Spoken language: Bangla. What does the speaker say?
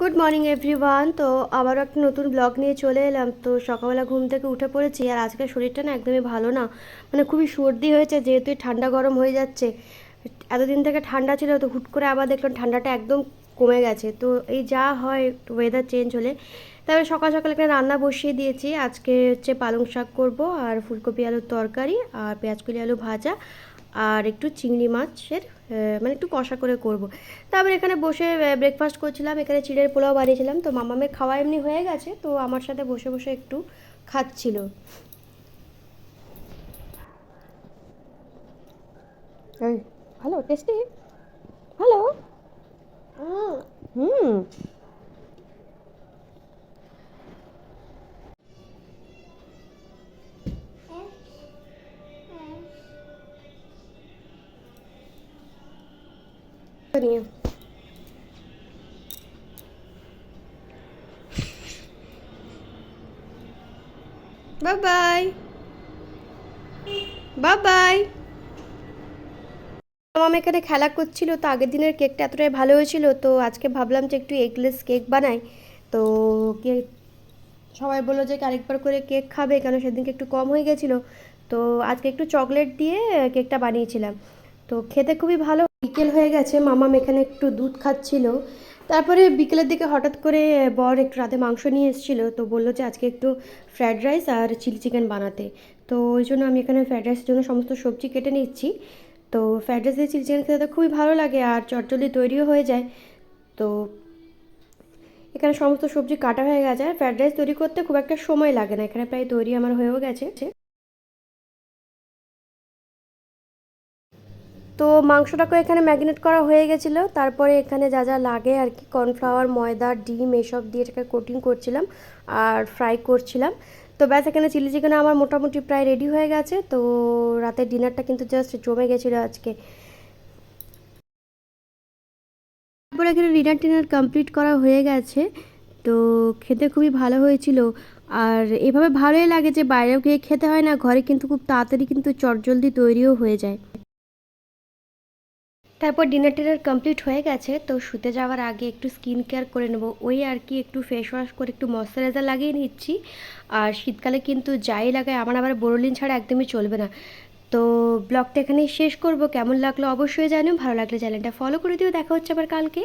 গুড মর্নিং এভরিওয়ান তো আবারও একটা নতুন ব্লগ নিয়ে চলে এলাম। তো সকালবেলা ঘুম থেকে উঠে পড়েছি আর আজকে শরীরটা না একদমই ভালো না। মানে খুবই সর্দি হয়েছে, যেহেতু ঠান্ডা গরম হয়ে যাচ্ছে। এতদিন থেকে ঠান্ডা ছিল তো হুট করে আবার দেখলাম ঠান্ডাটা একদম কমে গেছে। তো এই যা হয় ওয়েদার চেঞ্জ হলে। তারপরে সকাল সকাল একটা রান্না বসিয়ে দিয়েছি। আজকে হচ্ছে পালং শাক করব আর ফুলকপি আলুর তরকারি আর পেঁয়াজকলি আলু ভাজা আর একটু চিংড়ি মাছের মানে একটু কষা করে করব। তারপরে এখানে বসে ব্রেকফাস্ট করছিলাম এখানে চিড়ের পোলাও বানিয়েছিলাম। তো মামামের খাওয়া এমনি হয়ে গেছে তো আমার সাথে বসে বসে একটু খাচ্ছিল। এই ভালো টেস্টি ভালো? হুম। নিয়ে বাই বাই বাই বাই এখানে খেলা করছিল, তো আগের দিনের কেকটা এতটাই ভালো হয়েছিল, তো আজকে ভাবলাম যে একটু এগলেস কেক বানাই। তো কেক সবাই বলল যে আরেকবার করে কেক খাবে, কেন সেদিনকে একটু কম হয়ে গেছিল। তো আজকে একটু চকলেট দিয়ে কেকটা বানিয়েছিলাম। তো খেতে খুবই ভালো। বিকেল হয়ে গেছে, মামাম এখানে একটু দুধ খাচ্ছিল। তারপরে বিকেলের দিকে হঠাৎ করে বর একটু রাতে মাংস নিয়ে এসেছিল। তো বলল যে আজকে একটু ফ্রায়েড রাইস আর চিলি চিকেন বানাতে। তো ওই জন্য আমি এখানে ফ্রায়েড রাইসের জন্য সমস্ত সবজি কেটে নিচ্ছি। তো ফ্রায়েড রাইস দিয়ে চিলি চিকেন খেতে খুবই ভালো লাগে আর চটজলদি তৈরিও হয়ে যায়। তো এখানে সমস্ত সবজি কাটা হয়ে গেছে। আর ফ্রায়েড রাইস তৈরি করতে খুব একটা সময় লাগে না। এখানে প্রায় তৈরি আমার হয়েও গেছে। তো মাংসটাকে এখানে ম্যাগনেট করা হয়ে গেছিল। তারপরে এখানে যা যা লাগে আর কি, কর্নফ্লাওয়ার, ময়দা, ডিম, এসব দিয়ে এটাকে কোটিং করছিলাম আর ফ্রাই করছিলাম। তো ব্যাস, এখানে চিলি চিকেন আমার মোটামুটি প্রায় রেডি হয়ে গেছে। তো রাতের ডিনারটা কিন্তু জাস্ট জমে গেছিল আজকে। তারপরে এখানে ডিনার টিনার কমপ্লিট করা হয়ে গেছে। তো খেতে খুবই ভালো হয়েছিল। আর এভাবে ভালোই লাগে যে বাইরেও গিয়ে খেতে হয় না, ঘরে কিন্তু খুব তাড়াতাড়ি কিন্তু চটজলদি তৈরিও হয়ে যায়। তারপর ডিনার টিনার কমপ্লিট হয়ে গেছে, তো শুতে যাওয়ার আগে একটু স্কিন কেয়ার করে নেব। ওই আর কি একটু ফেস ওয়াশ করে একটু ময়শ্চারাইজার লাগিয়ে নিচ্ছি। আর শীতকালে কিন্তু যাই লাগায় আমার আবার বোরোলিন ছাড়া একদমই চলবে না। তো ব্লগটা এখানেই শেষ করব। কেমন লাগল অবশ্যই জানিও, ভালো লাগলে চ্যানেলটা ফলো করে দিও। দেখা হচ্ছে আবার কালকে।